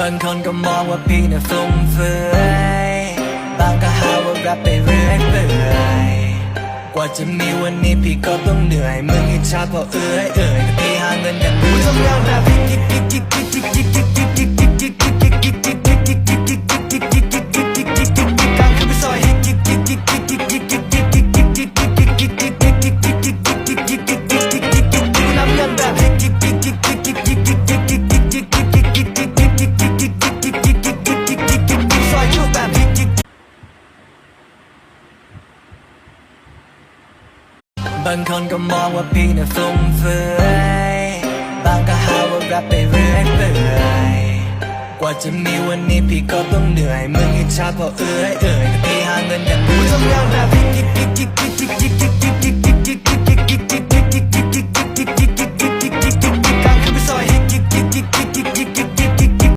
บางคนก็มองว่าพี่น่ะฟุ่มเฟือยบางก็หาว่าแรปไปเรื่อยเปื่อยกว่าจะมีวันนี้พี่ก็ต้องเหนื่อยมึงอิจฉาเพราะเอื้อยเอ่ยแต่พี่หาเงินอย่างกูทำงานแบบ บางคนก็มองว่าพี่น่ะฟุ่มเฟือยบางก็หาว่าแรปไปเรื่อยเปื่อยกว่าจะมีวันนี้พี่ก็ต้องเหนื่อยมึงอิจฉาเพราะเอื้อยเอ่ยแต่พี่หาเงินอย่างกูต้องานแบบ